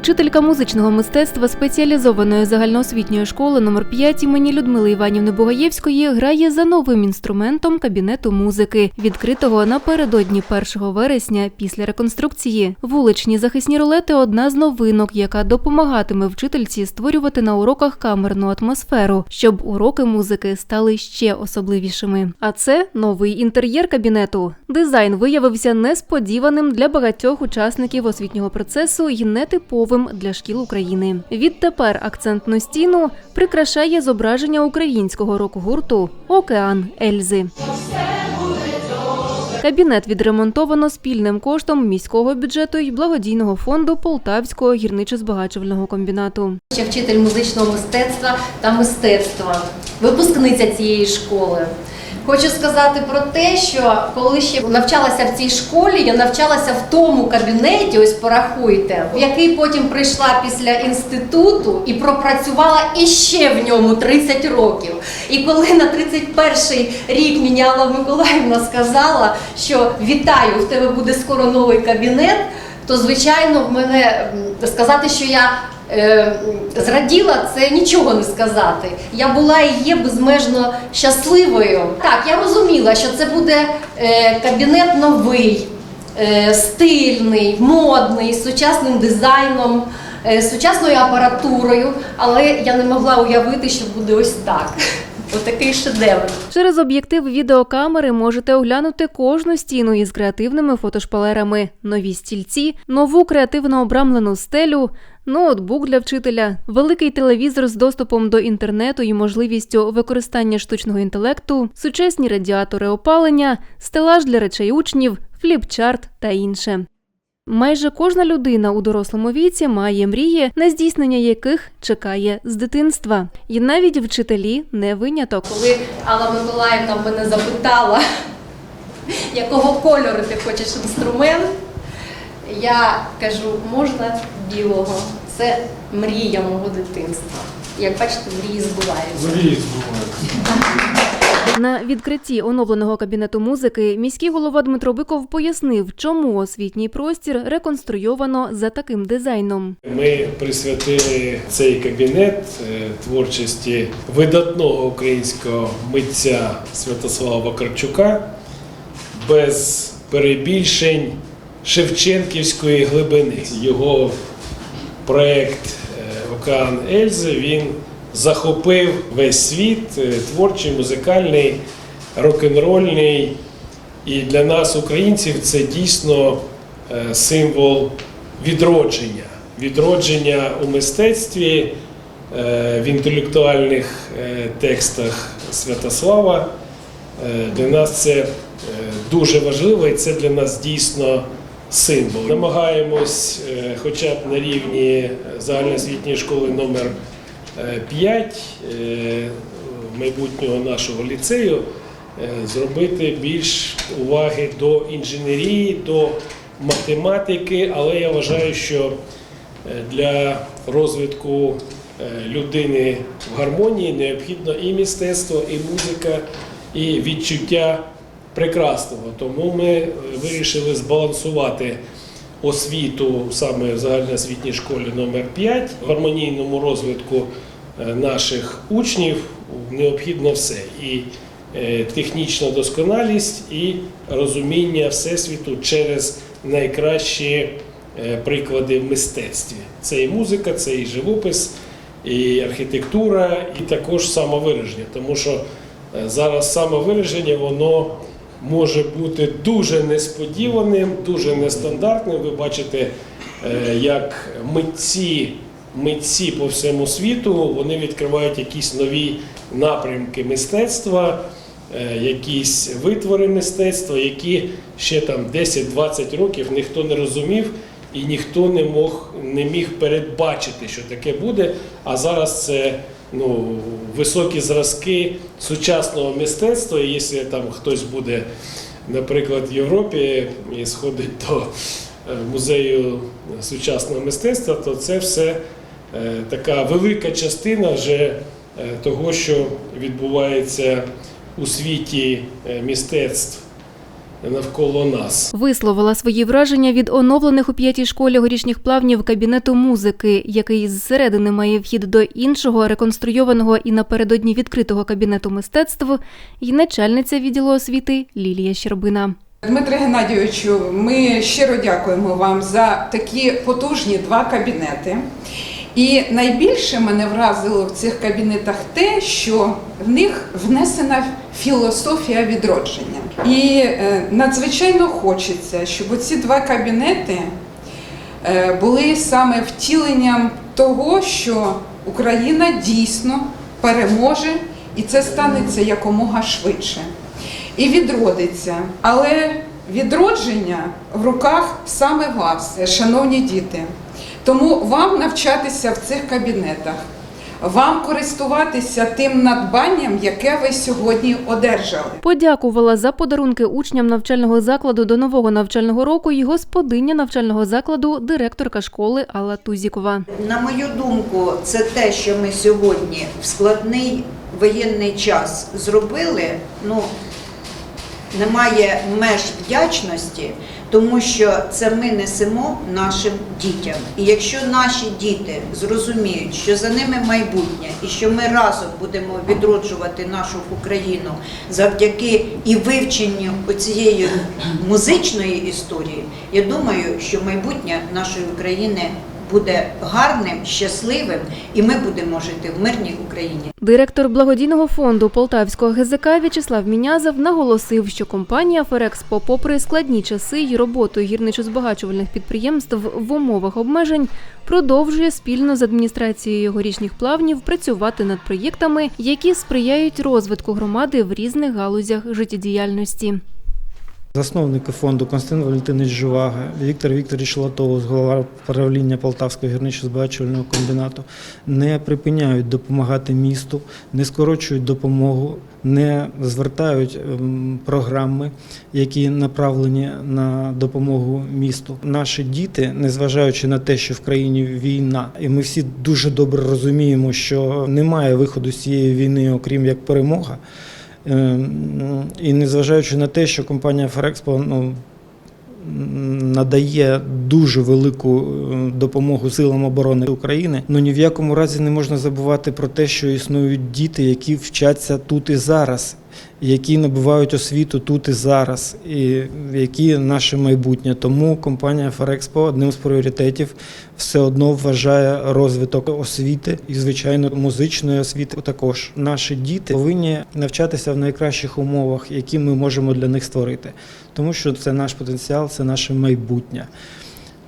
учителька музичного мистецтва спеціалізованої загальноосвітньої школи номер 5 імені Людмили Іванівни Бугаєвської грає за новим інструментом кабінету музики, відкритого напередодні 1 вересня після реконструкції. Вуличні захисні рулети одна з новинок, яка допомагатиме вчительці створювати на уроках камерну атмосферу, щоб уроки музики стали ще особливішими. А це новий інтер'єр кабінету. Дизайн виявився несподіваним для багатьох учасників освітнього процесу і нетиповим для шкіл України. Відтепер акцентну стіну прикрашає зображення українського рок-гурту Океан Ельзи. Кабінет відремонтовано спільним коштом міського бюджету і благодійного фонду Полтавського гірничо-збагачувального комбінату. Ще вчитель музичного мистецтва та мистецтва, випускниця цієї школи. Хочу сказати про те, що коли ще навчалася в цій школі, я навчалася в тому кабінеті, ось порахуйте, в який потім прийшла після інституту і пропрацювала іще в ньому 30 років. І коли на 31-й рік мені Алла Миколаївна сказала, що вітаю, в тебе буде скоро новий кабінет, то звичайно в мене сказати, що я зраділа, це нічого не сказати. Я була і є безмежно щасливою. Так, я розуміла, що це буде е, кабінет новий, е, стильний, модний, з сучасним дизайном, е, з сучасною апаратурою, але я не могла уявити, що буде ось так. Отакий шедевр. Через об'єктив відеокамери можете оглянути кожну стіну із креативними фотошпалерами, нові стільці, нову креативно обрамлену стелю, ноутбук для вчителя, великий телевізор з доступом до інтернету і можливістю використання штучного інтелекту, сучасні радіатори опалення, стелаж для речей учнів, фліпчарт та інше. Майже кожна людина у дорослому віці має мрії, на здійснення яких чекає з дитинства. І навіть вчителі не виняток. Коли Алла Миколаївна мене запитала, якого кольору ти хочеш інструмент, я кажу, можна білого. Це мрія мого дитинства. Як бачите, мрії збуваються. Мрії збуваються. На відкритті оновленого кабінету музики міський голова Дмитро Биков пояснив, чому освітній простір реконструйовано за таким дизайном. Ми присвятили цей кабінет е, творчості видатного українського митця Святослава Вакарчука без перебільшень Шевченківської глибини. Його проект е, Океан Ельзи він захопив весь світ е, творчий, музикальний, рок-н-рольний. І для нас, українців, це дійсно е, символ відродження. Відродження у мистецтві, в інтелектуальних текстах Святослава. Для нас це дуже важливо і це для нас дійсно символ. Намагаємось, е, хоча б на рівні загальноосвітньої школи номер 5 майбутнього нашого ліцею е, зробити більш уваги до інженерії, до математики, але я вважаю, що е, для розвитку е, людини в гармонії необхідно і мистецтво, і музика, і відчуття прекрасного. Тому ми е, вирішили збалансувати освіту саме в загальноосвітній школі номер 5 в гармонійному розвитку е, наших учнів необхідно все. І е, технічна досконалість, і розуміння Всесвіту через найкращі приклади в мистецтві. Це і музика, це і живопис, і архітектура, і також самовираження. Тому що зараз самовираження воно може бути дуже несподіваним, дуже нестандартним. Ви бачите, е, як митці, митці по всьому світу вони відкривають якісь нові напрямки мистецтва, е, якісь витвори мистецтва, які ще там 10-20 років ніхто не розумів. І ніхто не мог не міг передбачити, що таке буде. А зараз це ну, високі зразки сучасного мистецтва. І якщо там хтось буде, наприклад, в Європі і сходить до е, музею сучасного мистецтва, то це все е, така велика частина вже е, того, що відбувається у світі мистецтв навколо нас. Висловила свої враження від оновлених у п'ятій школі горішніх плавнів кабінету музики, який зсередини має вхід до іншого реконструйованого і напередодні відкритого кабінету мистецтв, і начальниця відділу освіти Лілія Щербина. Дмитре Геннадійовичу, ми щиро дякуємо вам за такі потужні два кабінети. І найбільше мене вразило в цих кабінетах те, що в них внесена філософія відродження. І е, надзвичайно хочеться, щоб ці два кабінети е, були саме втіленням того, що Україна дійсно переможе, і це станеться якомога швидше. І відродиться. Але відродження в руках саме вас, шановні діти. Тому вам навчатися в цих кабінетах, вам користуватися тим надбанням, яке ви сьогодні одержали. Подякувала за подарунки учням навчального закладу до нового навчального року і господиня навчального закладу, директорка школи Алла Тузікова. На мою думку, це те, що ми сьогодні в складний воєнний час зробили. Ну немає меж вдячності, тому що це ми несемо нашим дітям. І якщо наші діти зрозуміють, що за ними майбутнє, і що ми разом будемо відроджувати нашу Україну завдяки і вивченню цієї музичної історії, я думаю, що майбутнє нашої України буде гарним, щасливим, і ми будемо жити в мирній Україні. Директор благодійного фонду Полтавського ГЗК В'ячеслав Мінязов наголосив, що компанія Ферекспо, попри складні часи й роботу гірничо-збагачувальних підприємств в умовах обмежень, продовжує спільно з адміністрацією горішніх плавнів працювати над проєктами, які сприяють розвитку громади в різних галузях життєдіяльності. Засновники фонду Константин Валентинович Жувага, Віктор Вікторович Латовус, голова правління Полтавського гірничо-збагачувального комбінату, не припиняють допомагати місту, не скорочують допомогу, не звертають ем, програми, які направлені на допомогу місту. Наші діти, незважаючи на те, що в країні війна, і ми всі дуже добре розуміємо, що немає виходу з цієї війни, окрім як перемога. Ем, І незважаючи на те, що компанія Ферекспо ну, надає дуже велику е, допомогу силам оборони України, ну ні в якому разі не можна забувати про те, що існують діти, які вчаться тут і зараз, які набувають освіту тут і зараз, і які наше майбутнє. Тому компанія Ферекспо одним з пріоритетів все одно вважає розвиток освіти і, звичайно, музичної освіти. Також наші діти повинні навчатися в найкращих умовах, які ми можемо для них створити, тому що це наш потенціал, це наше майбутнє.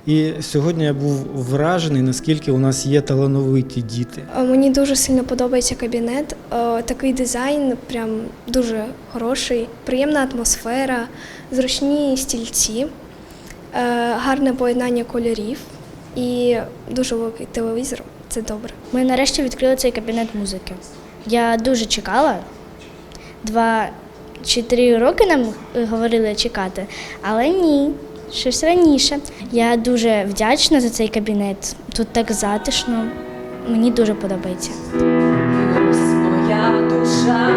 І сьогодні я був вражений, наскільки у нас є талановиті діти. Е, Мені дуже сильно подобається кабінет. Е, Такий дизайн прям дуже хороший, приємна атмосфера, зручні стільці, е, гарне поєднання кольорів і дуже великий телевізор. Це добре. Ми нарешті відкрили цей кабінет музики. Я дуже чекала. Два чи три роки нам говорили чекати, але ні, щось раніше. Я дуже вдячна за цей кабінет. Тут так затишно. Мені дуже подобається. Моя душа